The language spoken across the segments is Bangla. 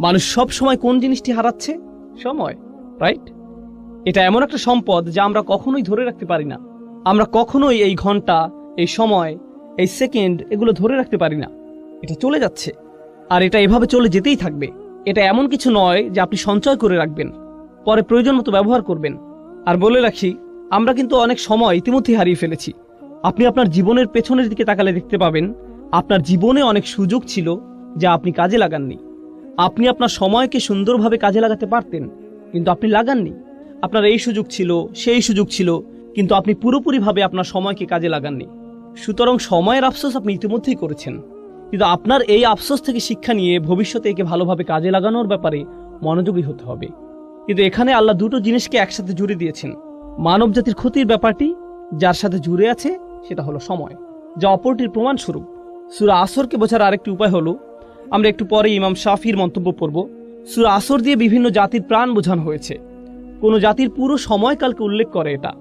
মানুষ সব সময় কোন জিনিসটি হারাচ্ছে? সময় রাইট এটা এমন একটা সম্পদ যা আমরা কখনোই ধরে রাখতে পারি না। আমরা কখনোই এই ঘণ্টা, এই সময়, এই সেকেন্ড এগুলো ধরে রাখতে পারি না। এটা চলে যাচ্ছে। আর এটা এভাবে চলে যেতেই থাকবে। এটা এমন কিছু নয় যে আপনি সঞ্চয় করে রাখবেন, পরে প্রয়োজন মতো ব্যবহার করবেন। আর বলে রাখি, আমরা কিন্তু অনেক সময় ইতিমধ্যেই হারিয়ে ফেলেছি। আপনি আপনার জীবনের পেছনের দিকে তাকালে দেখতে পাবেন, আপনার জীবনে অনেক সুযোগ ছিল যা আপনি কাজে লাগাননি। আপনি আপনার সময়কে সুন্দরভাবে কাজে লাগাতে পারতেন, কিন্তু আপনি লাগাননি। আপনার এই সুযোগ ছিল, সেই সুযোগ ছিল, কিন্তু আপনি পুরোপুরিভাবে আপনার সময়কে কাজে লাগাননি। সুতরাং সময়ের আফসোস আপনি ইতিমধ্যেই করেছেন। কিন্তু আপনার এই আফসোস থেকে শিক্ষা নিয়ে ভবিষ্যতে একে ভালোভাবে কাজে লাগানোর ব্যাপারে মনোযোগী হতে হবে। কিন্তু এখানে আল্লাহ দুটো জিনিসকে একসাথে জুড়ে দিয়েছেন। মানব জাতির ক্ষতির ব্যাপারটি যার সাথে জুড়ে আছে, সেটা হলো সময়, যা অপরটির প্রমাণস্বরূপ। সুরা আসরকে বোঝার আরেকটি উপায় হলো আমরা একটু পরে ইমাম শাফির মন্তব্য পড়ব। সুরা আসর দিয়ে বিভিন্ন জাতির প্রাণ বোঝানো হয়েছে। কোনো জাতির পুরো সময়কালকে উল্লেখ করে এটা।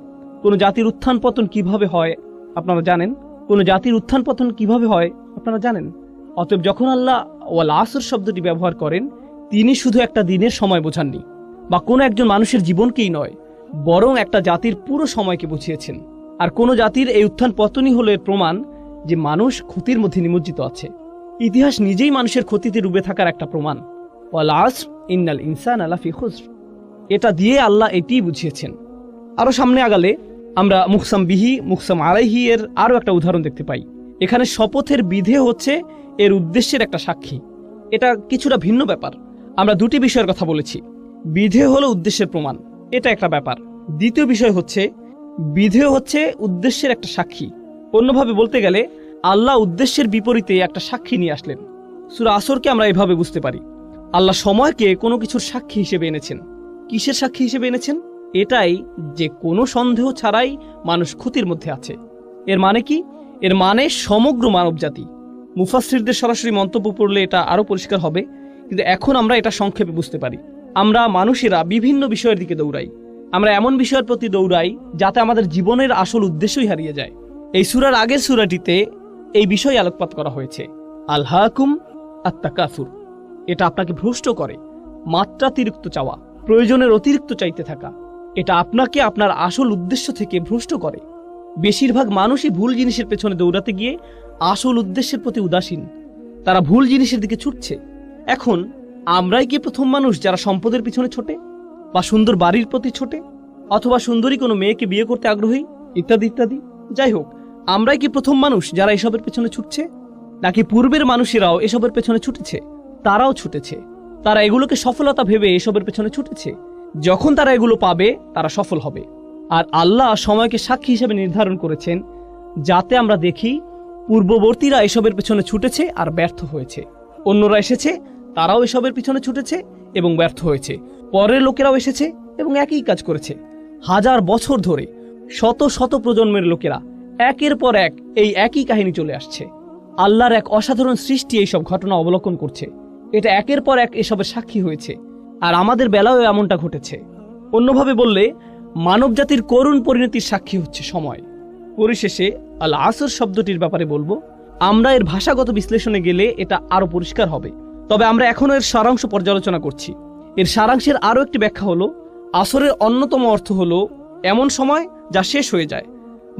কোনো জাতির উত্থান পতন কীভাবে হয়, আপনারা জানেন? কোনো জাতির উত্থান পতন কীভাবে হয়, আপনারা জানেন? অতএব যখন আল্লাহ ওয়াল আসর শব্দটি ব্যবহার করেন, তিনি শুধু একটা দিনের সময় বোঝাননি, বা কোনো একজন মানুষের জীবনকেই নয়, বরং একটা জাতির পুরো সময়কে বুঝিয়েছেন। আর কোনো জাতির এই উত্থান পতনই হলো এর প্রমাণ যে মানুষ ক্ষতির মধ্যে নিমজ্জিত আছে। ইতিহাস নিজেই মানুষের ক্ষতিতে ডুবে থাকার একটা প্রমাণ। ইন্নাল ইনসান আলা ফি খুসর। এটা দিয়ে আল্লাহ এটিই বুঝিয়েছেন। আরও সামনে আগালে আমরা মুকসাম বিহি মুকসাম আলাইহি এর আরও একটা উদাহরণ দেখতে পাই। এখানে শপথের বিধে হচ্ছে এর উদ্দেশ্যের একটা সাক্ষী। এটা কিছুটা ভিন্ন ব্যাপার। আমরা দুটি বিষয়ের কথা বলেছি। বিধে হলো উদ্দেশ্যের প্রমাণ। এটা একটা ব্যাপার। দ্বিতীয় বিষয় হচ্ছে বিধে হচ্ছে উদ্দেশ্যের একটা সাক্ষী। অন্যভাবে বলতে গেলে আল্লাহ উদ্দেশ্যের বিপরীতে একটা সাক্ষী নিয়ে আসলেন। সুরা আসরকে আমরা এভাবে বুঝতে পারি। আল্লাহ সময়কে কোনো কিছুর সাক্ষী হিসেবে এনেছেন। কিসের সাক্ষী হিসেবে এনেছেন? এটাই যে কোনো সন্দেহ ছাড়াই মানুষ ক্ষতির মধ্যে আছে। এর মানে কি? এর মানে সমগ্র মানবজাতি। মুফাসিরদের সরাসরি মন্তব্য পড়লে এটা আরও পরিষ্কার হবে, কিন্তু এখন আমরা এটা সংক্ষেপে বুঝতে পারি। আমরা মানুষেরা বিভিন্ন বিষয়ের দিকে দৌড়াই। আমরা এমন বিষয়ের প্রতি দৌড়াই যাতে আমাদের জীবনের আসল উদ্দেশ্যই হারিয়ে যায়। এই সুরার আগের সুরাটিতে এই বিষয়ে আলোকপাত করা হয়েছে। আল্লাহকুম আত্মাকাফুর এটা আপনাকে ভ্রষ্ট করে। মাত্রাতিরিক্ত চাওয়া, প্রয়োজনের অতিরিক্ত চাইতে থাকা। এটা আপনাকে আপনার আসল উদ্দেশ্য থেকে ভ্রষ্ট করে। বেশিরভাগ মানুষই ভুল জিনিসের পেছনে দৌড়াতে গিয়ে আসল উদ্দেশ্যের প্রতি উদাসীন। তারা ভুল জিনিসের দিকে ছুটছে। এখন, আমরাই কি প্রথম মানুষ যারা সম্পদের পিছনে ছোটে? বা সুন্দর বাড়ির প্রতি ছোটে? অথবা সুন্দরী কোনো মেয়েকে বিয়ে করতে আগ্রহী? ইত্যাদি ইত্যাদি। যাই হোক আমরাই কি প্রথম মানুষ যারা এসবের পেছনে ছুটছে? নাকি পূর্বের মানুষেরাও এসবের পেছনে ছুটেছে? তারাও ছুটেছে। তারা এগুলোকে সফলতা ভেবে এসবের পেছনে ছুটেছে। যখন তারা এগুলো পাবে, তারা সফল হবে। আর আল্লাহ সময়কে সাক্ষী হিসেবে নির্ধারণ করেছেন, যাতে আমরা দেখি পূর্ববর্তীরা এসবের পেছনে ছুটেছে আর ব্যর্থ হয়েছে। অন্যরা এসেছে, তারাও এসবের পিছনে ছুটেছে এবং ব্যর্থ হয়েছে। পরের লোকেরাও এসেছে এবং একই কাজ করেছে। হাজার বছর ধরে শত শত প্রজন্মের লোকেরা একের পর এক এই একই কাহিনী চলে আসছে। আল্লাহর এক অসাধারণ সৃষ্টি এইসব ঘটনা অবলোকন করছে। এটা একের পর এক এসবের সাক্ষী হয়েছে। আর আমাদের বেলাও এমনটা ঘটেছে। অন্যভাবে বললে, মানবজাতির করুণ পরিণতির সাক্ষী হচ্ছে সময়। পরিশেষে আল আসর শব্দটির ব্যাপারে বলব, আমরা এর ভাষাগত বিশ্লেষণে গেলে এটা আরও পরিষ্কার হবে। তবে আমরা এখনও এর সারাংশ পর্যালোচনা করছি। এর সারাংশের আরও একটি ব্যাখ্যা হলো, আসরের অন্যতম অর্থ হলো, এমন সময় যা শেষ হয়ে যায়।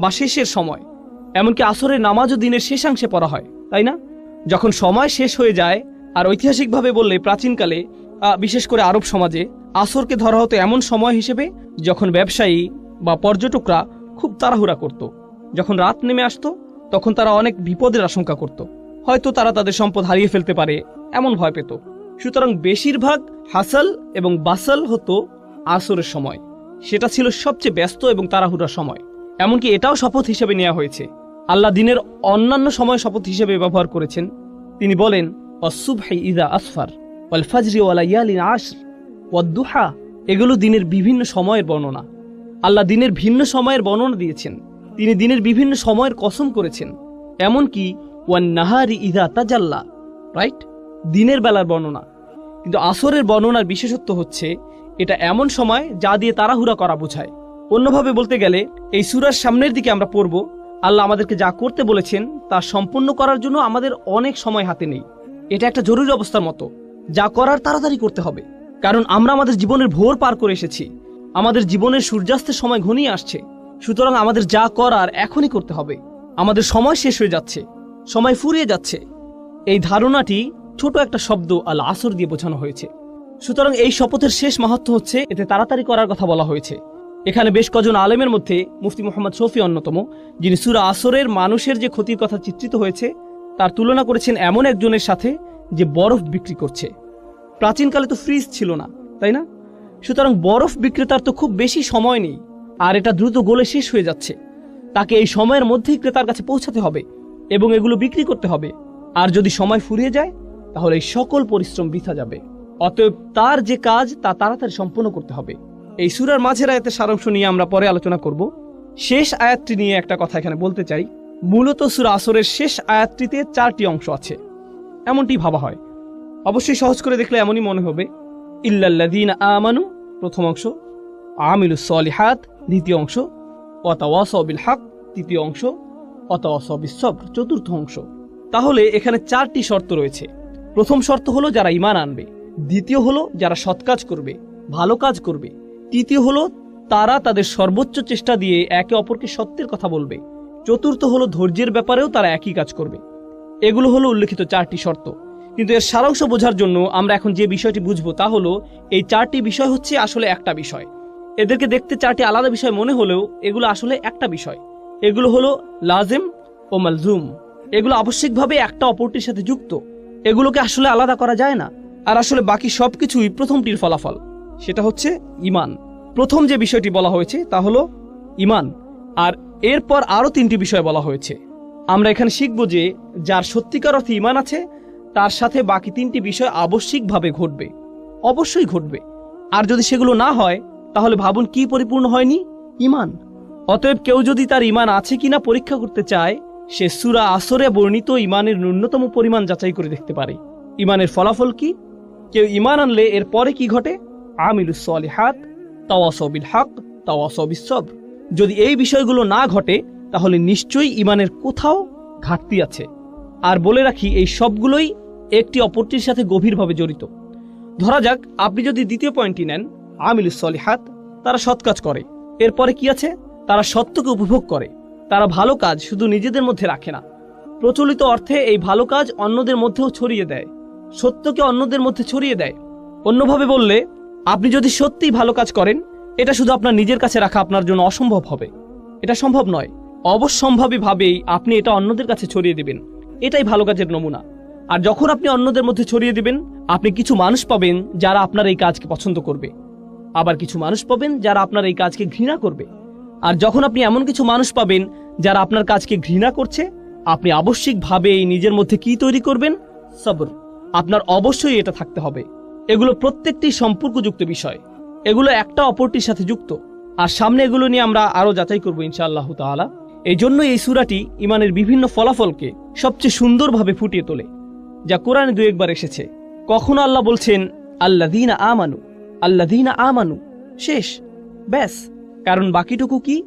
বা শেষের সময়। এমনকি আসরের নামাজও দিনের শেষাংশে পড়া হয়, তাই না? যখন সময় শেষ হয়ে যায়, আর ঐতিহাসিকভাবে বললে প্রাচীনকালে বিশেষ করে আরব সমাজে, আসরকে ধরা হতো এমন সময় হিসেবে যখন ব্যবসায়ী বা পর্যটকরা খুব তাড়াহুড়া করত। যখন রাত নেমে আসতো, তখন তারা অনেক বিপদের আশঙ্কা করত। হয়তো তারা তাদের সম্পদ হারিয়ে ফেলতে পারে, এমন ভয় পেত। সুতরাং বেশিরভাগ হাসাল এবং বাসাল হতো আসরের সময়। সেটা ছিল সবচেয়ে ব্যস্ত এবং তাড়াহুড়ার সময়। এমনকি এটাও শপথ হিসেবে নেওয়া হয়েছে। আল্লাহ দিনের অন্যান্য সময় শপথ হিসেবে ব্যবহার করেছেন। তিনি বলেন অসুবহাই ইদা আসফার, ওয়াল ফাজরি ওয়ালা ইয়ালিন আশর ওয়াদ্দুহা এগুলো দিনের বিভিন্ন সময়ের বর্ণনা। আল্লাহ দিনের ভিন্ন সময়ের বর্ণনা দিয়েছেন। তিনি দিনের বিভিন্ন সময়ের কসম করেছেন। এমনকি, ওয়ান নাহারি ইদা তাজাল্লা রাইট? দিনের বেলার বর্ণনা। কিন্তু আসরের বর্ণনার বিশেষত্ব হচ্ছে, এটা এমন সময় যা দিয়ে তাড়াহুড়া করা বোঝায়। অন্যভাবে বলতে গেলে, এই সুরার সামনের দিকে আমরা পড়ব। আল্লাহ আমাদেরকে যা করতে বলেছেন, তা সম্পূর্ণ করার জন্য আমাদের অনেক সময় হাতে নেই। এটা একটা জরুরি অবস্থার মতো। যা করার তাড়াতাড়ি করতে হবে। কারণ আমরা আমাদের জীবনের ভোর পার করে এসেছি। আমাদের জীবনের সূর্যাস্তের সময় ঘনিয়ে আসছে। সুতরাং আমাদের যা করার এখনই করতে হবে। আমাদের সময় শেষ হয়ে যাচ্ছে। সময় ফুরিয়ে যাচ্ছে। এই ধারণাটি ছোট একটা শব্দ আল আসর দিয়ে বোঝানো হয়েছে। সুতরাং এই শপথের শেষ মাহাত্ম হচ্ছে, এতে তাড়াতাড়ি করার কথা বলা হয়েছে। এখানে বেশ কজন আলেমের মধ্যে মুফতি মোহাম্মদ শফি অন্যতম, যিনি সুরা আসরের মানুষের যে ক্ষতির কথা চিত্রিত হয়েছে, তার তুলনা করেছেন এমন একজনের সাথে যে বরফ বিক্রি করছে। প্রাচীনকালে তো ফ্রিজ ছিল না, তাই না? সুতরাং বরফ বিক্রেতার তো খুব বেশি সময় নেই, আর এটা দ্রুত গোলে শেষ হয়ে যাচ্ছে। তাকে এই সময়ের মধ্যেই ক্রেতার কাছে পৌঁছাতে হবে এবং এগুলো বিক্রি করতে হবে। আর যদি সময় ফুরিয়ে যায়, তাহলে এই সকল পরিশ্রম বৃথা যাবে। অতএব তার যে কাজ, তা তাড়াতাড়ি সম্পন্ন করতে হবে। এই সুরার মাঝের আয়াতের সারাংশ নিয়ে আমরা পরে আলোচনা করব। শেষ আয়াতটি নিয়ে একটা কথা এখানে বলতে চাই। মূলত সুরা আসরের শেষ আয়াতটিতে চারটি অংশ আছে। এমনটি ভাবা হয়। অবশ্যই সহজ করে দেখলে এমনই মনে হবে। ইল্লাল্লাদিন আমানু, প্রথম অংশ। আমিলু সলিহাত, দ্বিতীয় অংশ। অতাওয়াসবিল হক তৃতীয় অংশ। অতাওয়াসবিস সবর চতুর্থ অংশ। তাহলে এখানে চারটি শর্ত রয়েছে। প্রথম শর্ত হলো যারা ইমান আনবে। দ্বিতীয় হলো যারা সৎ কাজ করবে, ভালো কাজ করবে। তৃতীয় হলো, তারা তাদের সর্বোচ্চ চেষ্টা দিয়ে একে অপরকে সত্যের কথা বলবে। চতুর্থ হলো, ধৈর্যের ব্যাপারেও তারা একই কাজ করবে। এগুলো হলো উল্লেখিত চারটি শর্ত। কিন্তু এর সারাংশ বোঝার জন্য আমরা এখন যে বিষয়টি বুঝব তা হলো, এই চারটি বিষয় হচ্ছে আসলে একটা বিষয়। এদেরকে দেখতে চারটি আলাদা বিষয় মনে হলেও এগুলো আসলে একটা বিষয়। এগুলো হলো লাজেম ও মালজুম। এগুলো আবশ্যিকভাবে একটা অপরটির সাথে যুক্ত। এগুলোকে আসলে আলাদা করা যায় না। আর আসলে বাকি সবকিছুই প্রথমটির ফলাফল। সেটা হচ্ছে ইমান। প্রথম যে বিষয়টি বলা হয়েছে তা হলো ইমান। আর এরপর আরও তিনটি বিষয় বলা হয়েছে। আমরা এখানে শিখব যে যার সত্যিকার অর্থে ইমান আছে, তার সাথে বাকি তিনটি বিষয় আবশ্যিকভাবে ঘটবে। অবশ্যই ঘটবে। আর যদি সেগুলো না হয়, তাহলে ভাবুন কি পরিপূর্ণ হয়নি? ইমান। অতএব কেউ যদি তার ইমান আছে কিনা পরীক্ষা করতে চায়, সে সুরা আসরে বর্ণিত ইমানের ন্যূনতম পরিমাণ যাচাই করে দেখতে পারে। ইমানের ফলাফল কি? কেউ ইমান আনলে এর পরে কি ঘটে? আমিলুস সলিহাত তাওয়াসবিল হক তাওয়াসবিস সবর যদি এই বিষয়গুলো না ঘটে, তাহলে নিশ্চয়ই ইমানের কোথাও ঘাটতি আছে। আর বলে রাখি, এই সবগুলোই একটি অপরটির সাথে গভীরভাবে জড়িত। ধরা যাক, আপনি যদি দ্বিতীয় পয়েন্টটি নেন, আমিলুস সলিহাত, তারা সৎ কাজ করে। এরপরে কি আছে? তারা সত্যকে উপভোগ করে। তারা ভালো কাজ শুধু নিজেদের মধ্যে রাখে না। প্রচলিত অর্থে এই ভালো কাজ অন্যদের মধ্যেও ছড়িয়ে দেয়। সত্যকে অন্যদের মধ্যে ছড়িয়ে দেয়। অন্যভাবে বললে আপনি যদি সত্যিই ভালো কাজ করেন, এটা শুধু আপনার নিজের কাছে রাখা আপনার জন্য অসম্ভব হবে। এটা সম্ভব নয়। অবশ্যম্ভাবী ভাবেই আপনি এটা অন্যদের কাছে ছড়িয়ে দিবেন। এটাই ভালো কাজের নমুনা। আর যখন আপনি অন্যদের মধ্যে ছড়িয়ে দিবেন, আপনি কিছু মানুষ পাবেন যারা আপনার এই কাজকে পছন্দ করবে। আবার কিছু মানুষ পাবেন যারা আপনার এই কাজকে ঘৃণা করবে। আর যখন আপনি এমন কিছু মানুষ পাবেন যারা আপনার কাজকে ঘৃণা করছে, আপনি আবশ্যিকভাবে নিজের মধ্যে কি তৈরি করবেন? সবর। আপনার অবশ্যই এটা থাকতে হবে। এগুলো প্রত্যেকটি সম্পর্কযুক্ত বিষয়। এগুলো একটা অপরটির সাথে যুক্ত। আর সামনে এগুলো নিয়ে আমরা আরও যাচাই করব ইনশাআল্লাহ তাআলা। এই জন্য এই সুরাটি ইমানের বিভিন্ন ফলাফলকে সবচেয়ে সুন্দরভাবে ফুটিয়ে তোলে, যা কোরআনে দু একবার এসেছে। কখনো আল্লাহ বলছেন আল্লাদিনা আমানু আল্লাদিনা আমানু, শেষ, ব্যাস। কারণ বাকিটুকু কি?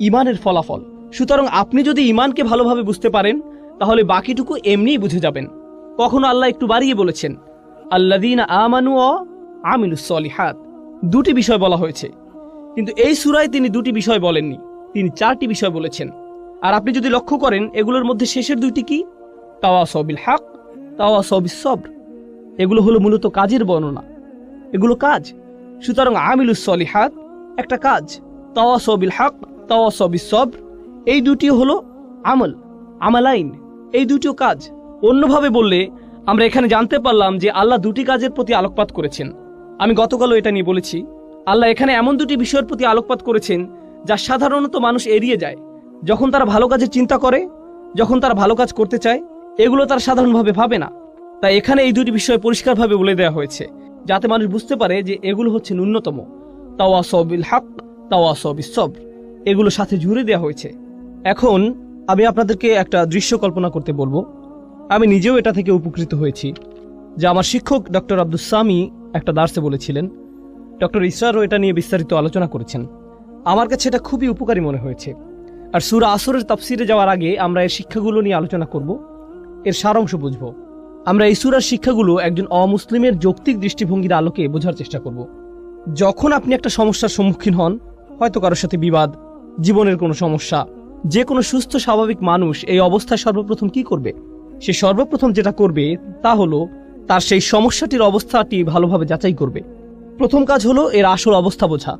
ইমানের ফলাফল। সুতরাং আপনি যদি ইমানকে ভালোভাবে বুঝতে পারেন, তাহলে বাকিটুকু এমনিই বুঝে যাবেন। কখনো আল্লাহ একটু বাড়িয়ে বলেছেন আল্লাদিনা আমানু অ আমিলুস সলিহাত। দুটি বিষয় বলা হয়েছে। কিন্তু এই সুরায় তিনি দুটি বিষয় বলেননি, তিনি চারটি বিষয় বলেছেন। আর আপনি যদি লক্ষ্য করেন, এগুলোর মধ্যে শেষের দুইটি কি? তাওয়া সবিল হাক তাওয়া সবিস সবর। এগুলো হলো মূলত কাজের বর্ণনা। এগুলো কাজ। সুতরাং আমিলুস সলিহাত একটা কাজ। তাওয়া সবিল হাক তাওয়া সবিস সবর, এই দুটি হলো আমল, আমালাইন, এই দুটিও কাজ। অন্যভাবে বললে আমরা এখানে জানতে পারলাম যে আল্লাহ দুটি কাজের প্রতি আলোকপাত করেছেন। আমি গতকালও এটা নিয়ে বলেছি, আল্লাহ এখানে এমন দুটি বিষয়ের প্রতি আলোকপাত করেছেন যা সাধারণত মানুষ এড়িয়ে যায়। যখন তারা ভালো কাজের চিন্তা করে, যখন তারা ভালো কাজ করতে চায়, এগুলো তারা সাধারণভাবে ভাবে না। তাই এখানে এই দুটি বিষয় পরিষ্কারভাবে বলে দেওয়া হয়েছে, যাতে মানুষ বুঝতে পারে যে এগুলো হচ্ছে ন্যূনতম। তাওয়া সবিল হক তাওয়া সবিস সব এগুলো সাথে জুড়ে দেওয়া হয়েছে। এখন আমি আপনাদেরকে একটা দৃশ্য কল্পনা করতে বলব। আমি নিজেও এটা থেকে উপকৃত হয়েছি, যে আমার শিক্ষক ডক্টর আব্দুল সামি একটা দার্সে বলেছিলেন। ডক্টর ইসরারও এটা নিয়ে বিস্তারিত আলোচনা করেছেন। আমার কাছে এটা খুবই উপকারী মনে হয়েছে। আর সুরা আসরের তাফসিরে যাওয়ার আগে আমরা এর শিক্ষাগুলো নিয়ে আলোচনা করব। এর সারাংশ বুঝব। আমরা এই সুরার শিক্ষাগুলো একজন অমুসলিমের যৌক্তিক দৃষ্টিভঙ্গির আলোকে বোঝার চেষ্টা করব। যখন আপনি একটা সমস্যার সম্মুখীন হন, হয়তো কারোর সাথে বিবাদ, জীবনের কোনো সমস্যা, যে কোনো সুস্থ স্বাভাবিক মানুষ এই অবস্থায় সর্বপ্রথম কি করবে? সে সর্বপ্রথম যেটা করবে তা হলো তার সেই সমস্যাটির অবস্থাটি ভালোভাবে যাচাই করবে। প্রথম কাজ হলো এর আসল অবস্থা বোঝা।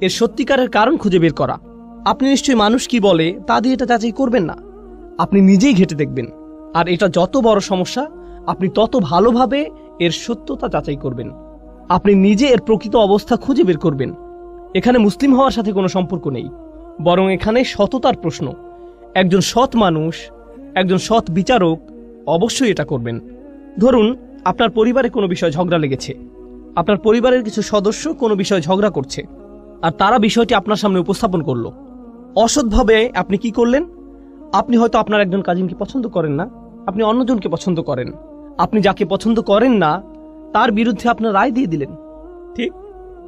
এর সত্যিকারের কারণ খুঁজে বের করা। আপনি নিশ্চয়ই মানুষ কি বলে তা দিয়ে এটা যাচাই করবেন না। আপনি নিজেই ঘেটে দেখবেন। আর এটা যত বড় সমস্যা, আপনি তত ভালোভাবে এর সত্যতা যাচাই করবেন। আপনি নিজে এর প্রকৃত অবস্থা খুঁজে বের করবেন। এখানে মুসলিম হওয়ার সাথে কোনো সম্পর্ক নেই। বরং এখানে সততার প্রশ্ন। একজন সৎ মানুষ, একজন সৎ বিচারক অবশ্যই এটা করবেন। ধরুন, আপনার পরিবারে কোনো বিষয় ঝগড়া লেগেছে। আপনার পরিবারের কিছু সদস্য কোনো বিষয়ে ঝগড়া করছে, আর তারা বিষয়টি আপনার সামনে উপস্থাপন করল। অসৎভাবে আপনি কি করলেন? আপনি হয়তো আপনার একজন কাজিনকে পছন্দ করেন না, আপনি অন্যজনকে পছন্দ করেন। আপনি যাকে পছন্দ করেন না, তার বিরুদ্ধে আপনার রায় দিয়ে দিলেন। ঠিক,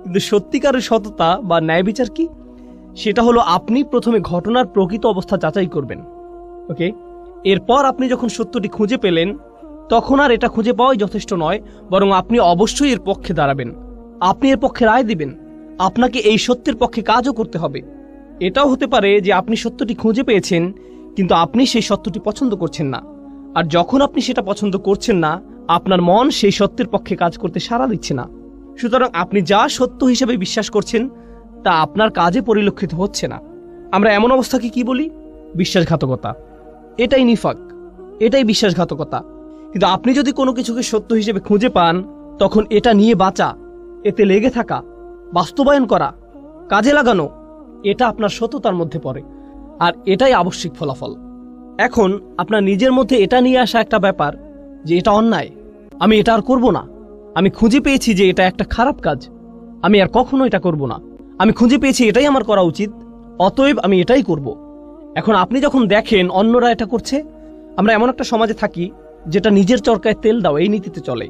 কিন্তু সত্যিকারের সততা বা ন্যায় বিচার কি? সেটা হলো আপনি প্রথমে ঘটনার প্রকৃত অবস্থা যাচাই করবেন। ওকে? এরপর আপনি যখন সত্যটি খুঁজে পেলেন, তখন আর এটা খুঁজে পাওয়াই যথেষ্ট নয়, বরং আপনি অবশ্যই এর পক্ষে দাঁড়াবেন। আপনি এর পক্ষে রায় দিবেন। আপনাকে এই সত্যের পক্ষে কাজও করতে হবে। এটাও হতে পারে যে আপনি সত্যটি খুঁজে পেয়েছেন, কিন্তু আপনি সেই সত্যটি পছন্দ করছেন না। আর যখন আপনি সেটা পছন্দ করছেন না, আপনার মন সেই সত্যের পক্ষে কাজ করতে সাড়া দিচ্ছে না। সুতরাং আপনি যা সত্য হিসেবে বিশ্বাস করছেন, তা আপনার কাজে পরিলক্ষিত হচ্ছে না। আমরা এমন অবস্থাকে কি বলি? বিশ্বাসঘাতকতা। এটাই নিফাক, এটাই বিশ্বাসঘাতকতা। কিন্তু আপনি যদি কোনো কিছুকে সত্য হিসেবে খুঁজে পান, তখন এটা নিয়ে বাঁচা, এতে লেগে থাকা, বাস্তবায়ন করা, কাজে লাগানো, এটা আপনার সততার মধ্যে পড়ে, আর এটাই আবশ্যিক ফলাফল। এখন আপনার নিজের মধ্যে এটা নিয়ে আসা একটা ব্যাপার যে এটা অন্যায়। আমি এটা আর করব না। আমি খুঁজে পেয়েছি যে এটা একটা খারাপ কাজ। আমি আর কখনো এটা করব না। আমি খুঁজে পেয়েছি এটাই আমার করা উচিত, অতএব আমি এটাই করব। এখন আপনি যখন দেখেন অন্যরা এটা করছে, আমরা এমন একটা সমাজে থাকি যেটা নিজের চরকায় তেল দাও, এই নীতিতে চলে।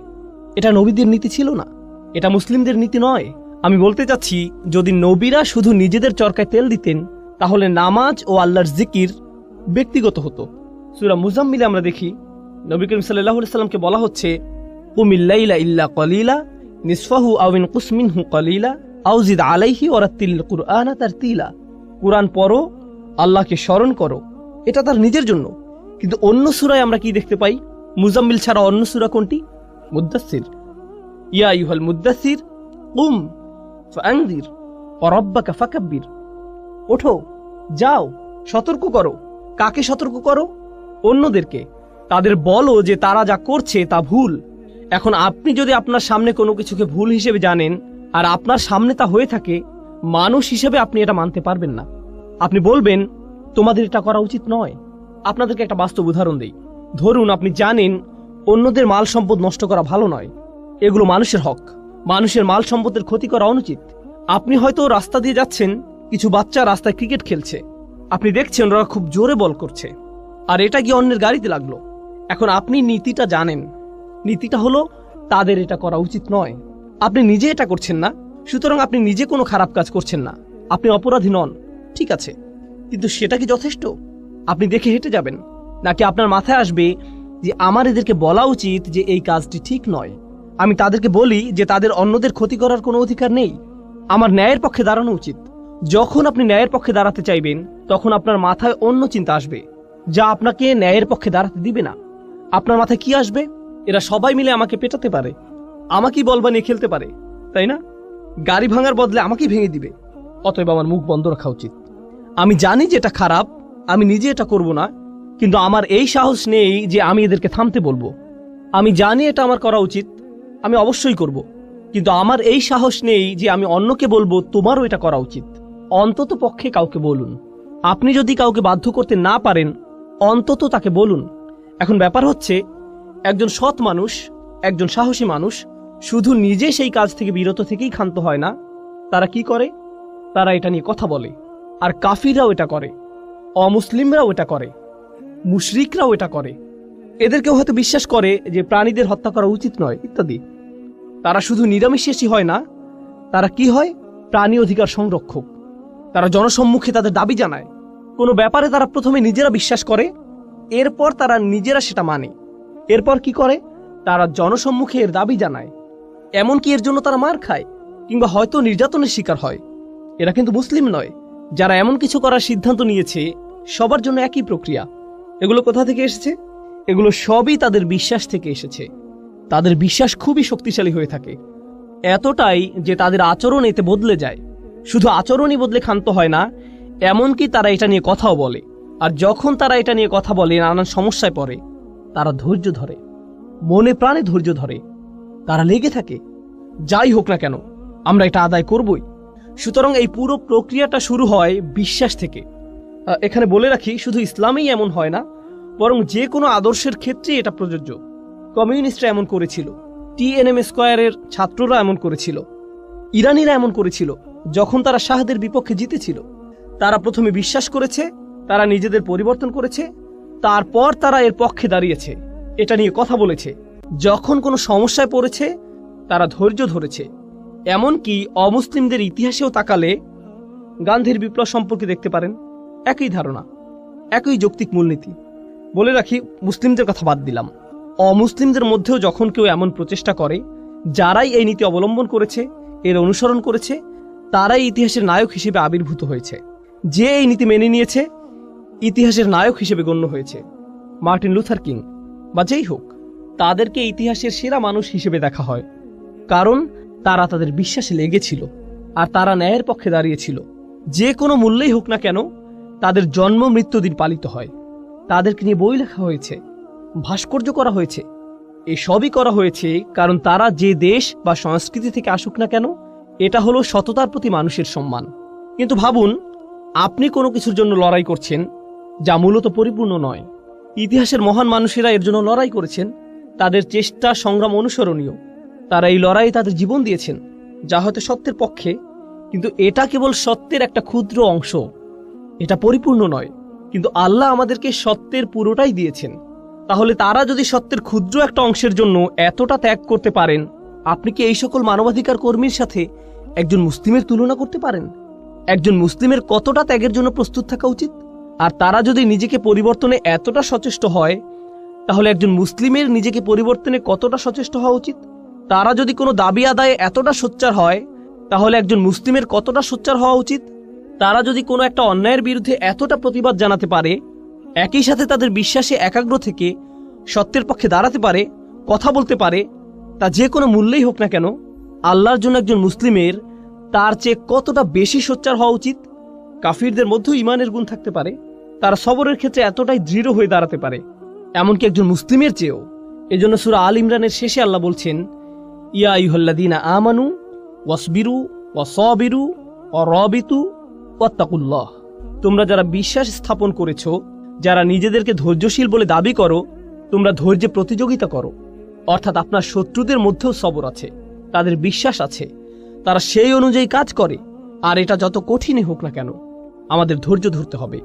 এটা নবীদের নীতি ছিল না। এটা মুসলিমদের নীতি নয়। আমি বলতে চাচ্ছি, যদি নবীরা শুধু নিজেদের চরকায় তেল দিতেন, তাহলে নামাজ ও আল্লাহর জিকির ব্যক্তিগত হতো। সুরা মুজাম্মিলে আমরা দেখি, নবী করিম সাল্লাহ সাল্লামকে বলা হচ্ছে কুমিল্লাইলা ইল্লা কলিলা, নিসফাহু আউিন কুসমিনহু কলিলা আউজিদ আলাইহি ওরাত্তিল কুরআনা তার তিলা কুরআন পড়ো আল্লাহকে স্মরণ করো। এটা তার নিজের জন্য। কিন্তু অন্য সুরায় আমরা কি দেখতে পাই? মুজাম্মিল ছাড়া অন্য সুরা কোনটি? মুদাসির ইয়া ইউহাল মুদাসির উম ফাংদির অরব্বাকা ফাকাব্বির। ওঠো, যাও, সতর্ক করো। কাকে সতর্ক করো? অন্যদেরকে। তাদের বলো যে তারা যা করছে তা ভুল। এখন আপনি যদি আপনার সামনে কোনো কিছুকে ভুল হিসেবে জানেন, আর আপনার সামনে তা হয়ে থাকে, মানুষ হিসেবে আপনি এটা মানতে পারবেন না। আপনি বলবেন, তোমাদের এটা করা উচিত নয়। আপনাদেরকে একটা বাস্তব উদাহরণ দিই। ধরুন, আপনি জানেন, অন্যদের মাল সম্পদ নষ্ট করা ভালো নয়। এগুলো মানুষের হক। মানুষের মাল সম্পদের ক্ষতি করা অনুচিত। আপনি হয়তো রাস্তা দিয়ে যাচ্ছেন, কিছু বাচ্চা রাস্তায় ক্রিকেট খেলছে। আপনি দেখছেন, ওরা খুব জোরে বল করছে। আর এটা গিয়ে অন্যের গাড়িতে লাগল? এখন আপনি নীতিটা জানেন। নীতিটা হলো, তাদের এটা করা উচিত নয়। আপনি নিজে এটা করছেন না, সুতরাং আপনি নিজে কোনো খারাপ কাজ করছেন না। আপনি অপরাধী নন। ঠিক আছে, কিন্তু সেটা কি যথেষ্ট? আপনি দেখে হেঁটে যাবেন, নাকি আপনার মাথায় আসবে যে আমার এদেরকে বলা উচিত যে এই কাজটি ঠিক নয়? আমি তাদেরকে বলি যে তাদের অন্যদের ক্ষতি করার কোনো অধিকার নেই। আমার ন্যায়ের পক্ষে দাঁড়ানো উচিত। যখন আপনি ন্যায়ের পক্ষে দাঁড়াতে চাইবেন, তখন আপনার মাথায় অন্য চিন্তা আসবে, যা আপনাকে ন্যায়ের পক্ষে দাঁড়াতে দিবে না। আপনার মাথায় কি আসবে? এরা সবাই মিলে আমাকে পেটাতে পারে। আমাকেই বল বানিয়ে খেলতে পারে, তাই না? গাড়ি ভাঙার বদলে আমাকেই ভেঙে দিবে। অতএব আমার মুখ বন্ধ রাখা উচিত। আমি জানি যে এটা খারাপ, আমি নিজে এটা করব না, কিন্তু আমার এই সাহস নেই যে আমি এদেরকে থামতে বলব। আমি জানি এটা আমার করা উচিত, আমি অবশ্যই করব, কিন্তু আমার এই সাহস নেই যে আমি অন্যকে বলব তোমারও এটা করা উচিত। অন্তত পক্ষে কাউকে বলুন। আপনি যদি কাউকে বাধ্য করতে না পারেন, অন্তত তাকে বলুন। এখন ব্যাপার হচ্ছে, একজন সৎ মানুষ, একজন সাহসী মানুষ, শুধু নিজে সেই কাজ থেকে বিরত থেকেই ক্ষান্ত হয় না। তারা কি করে? তারা এটা নিয়ে কথা বলে। আর কাফিররাও এটা করে, অমুসলিমরাও এটা করে, মুশরিকরাও এটা করে। এদেরকেও হয়তো বিশ্বাস করে যে প্রাণীদের হত্যা করা উচিত নয়, ইত্যাদি। তারা শুধু নিরামিষাসী হয় না, তারা কি হয়? প্রাণী অধিকার সংরক্ষক। তারা জনসম্মুখে তাদের দাবি জানায়। কোনো ব্যাপারে তারা প্রথমে নিজেরা বিশ্বাস করে, এরপর তারা নিজেরা সেটা মানে। এরপর কি করে? তারা জনসম্মুখে এর দাবি জানায়। এমনকি এর জন্য তারা মার খায়, কিংবা হয়তো নির্যাতনের শিকার হয়। এরা কিন্তু মুসলিম নয়। যারা এমন কিছু করার সিদ্ধান্ত নিয়েছে, সবার জন্য একই প্রক্রিয়া। এগুলো কোথা থেকে এসেছে? এগুলো সবই তাদের বিশ্বাস থেকে এসেছে। তাদের বিশ্বাস খুবই শক্তিশালী হয়ে থাকে। এতটাই যে তাদের আচরণ এতে বদলে যায়। শুধু আচরণই বদলে ক্ষান্ত হয় না, এমনকি তারা এটা নিয়ে কথাও বলে। আর যখন তারা এটা নিয়ে কথা বলে, নানান সমস্যায় পড়ে, তারা ধৈর্য ধরে। মনে প্রাণে ধৈর্য ধরে। তারা লেগে থাকে। যাই হোক না কেন, আমরা এটা আদায় করবই। সুতরাং এই পুরো প্রক্রিয়াটা শুরু হয় বিশ্বাস থেকে। এখানে বলে রাখি, শুধু ইসলামেই এমন হয় না, বরং যে কোনো আদর্শের ক্ষেত্রেই এটা প্রযোজ্য। কমিউনিস্টরা এমন করেছিল, টিএনএম স্কোয়ারের ছাত্ররা এমন করেছিল, ইরানিরা এমন করেছিল, যখন তারা শাহদের বিপক্ষে জিতেছিল। তারা প্রথমে বিশ্বাস করেছে, তারা নিজেদের পরিবর্তন করেছে, তারপর তারা এর পক্ষে দাঁড়িয়েছে। এটা নিয়ে কথা বলেছে। যখন কোনো সমস্যায় পড়েছে, তারা ধৈর্য ধরেছে। এমনকি অমুসলিমদের ইতিহাসেও তাকালে গান্ধীর বিপ্লব সম্পর্কে দেখতে পারেন। একই ধারণা, একই যৌক্তিক মূলনীতি। বলে রাখি, মুসলিমদের কথা বাদ দিলাম। অমুসলিমদের মধ্যেও যখন কেউ এমন প্রচেষ্টা করে, যারাই এই নীতি অবলম্বন করেছে, এর অনুসরণ করেছে, তারাই ইতিহাসের নায়ক হিসেবে আবির্ভূত হয়েছে। যে এই নীতি মেনে নিয়েছে, ইতিহাসের নায়ক হিসেবে গণ্য হয়েছে। মার্টিন লুথার কিং, বা যেই হোক, তাদেরকে ইতিহাসের সেরা মানুষ হিসেবে দেখা হয়। কারণ তারা তাদের বিশ্বাসে লেগেছিল আর তারা ন্যায়ের পক্ষে দাঁড়িয়েছিল। যে কোনো মূল্যেই হোক না কেন, তাদের জন্ম মৃত্যুদিন পালিত হয়। তাদেরকে নিয়ে বই লেখা হয়েছে, ভাস্কর্য করা হয়েছে। এসবই করা হয়েছে কারণ তারা যে দেশ বা সংস্কৃতি থেকে আসুক না কেন, এটা হলো সততার প্রতি মানুষের সম্মান। কিন্তু ভাবুন, আপনি কোনো কিছুর জন্য লড়াই করছেন যা মূলত পরিপূর্ণ নয়। ইতিহাসের মহান মানুষেরা এর জন্য লড়াই করেছেন। তাদের চেষ্টা, সংগ্রাম অনুসরণীয়। তারা এই লড়াই তাদের জীবন দিয়েছেন, যা হয়তো সত্যের পক্ষে, কিন্তু এটা কেবল সত্যের একটা ক্ষুদ্র অংশ। এটা পরিপূর্ণ নয়, কিন্তু আল্লাহ আমাদেরকে সত্যের পুরোটাই দিয়েছেন। তাহলে তারা যদি সত্যের ক্ষুদ্র একটা অংশের জন্য এতটা ত্যাগ করতে পারেন, আপনি কি এই সকল মানবাধিকার কর্মীর সাথে একজন মুসলিমের তুলনা করতে পারেন? একজন মুসলিমের কতটা ত্যাগের জন্য প্রস্তুত থাকা উচিত? আর তারা যদি নিজেকে পরিবর্তনে এতটা সচেষ্ট হয়, তাহলে একজন মুসলিমের নিজেকে পরিবর্তনে কতটা সচেষ্ট হওয়া উচিত? তারা যদি কোনো দাবি আদায়ে এতটা সোচ্চার হয়, তাহলে একজন মুসলিমের কতটা সোচ্চার হওয়া উচিত? তারা যদি কোনো একটা অন্যায়ের বিরুদ্ধে এতটা প্রতিবাদ জানাতে পারে, একই সাথে তাদের বিশ্বাসে একাগ্র থেকে সত্যের পক্ষে দাঁড়াতে পারে, কথা বলতে পারে, তা যে কোনো মূল্যেই হোক না কেন, আল্লাহর জন্য একজন মুসলিমের তার চেয়ে কতটা বেশি সোচ্চার হওয়া উচিত? কাফিরদের মধ্যেও ইমানের গুণ থাকতে পারে, তারা সবরের ক্ষেত্রে এতটাই দৃঢ় হয়ে দাঁড়াতে পারে। এমনকি একজন মুসলিমের চেয়েও। এজন্য সুরা আল ইমরানের শেষে আল্লাহ বলছেন ইয়া আমানু ওয়াসবিরু ওয়াসবিরু রবিতু ওয়াত্তাকুল্লাহ। তোমরা যারা বিশ্বাস স্থাপন করেছ, যারা নিজেদেরকে ধৈর্যশীল বলে দাবি করো, তোমরা ধৈর্যে প্রতিযোগিতা করো। অর্থাৎ আপনার শত্রুদের মধ্যেও সবর আছে, তাদের বিশ্বাস আছে, তারা সেই অনুযায়ী কাজ করে, আর এটা যত কঠিনই হোক না কেন, আমাদের ধৈর্য ধরতে হবে।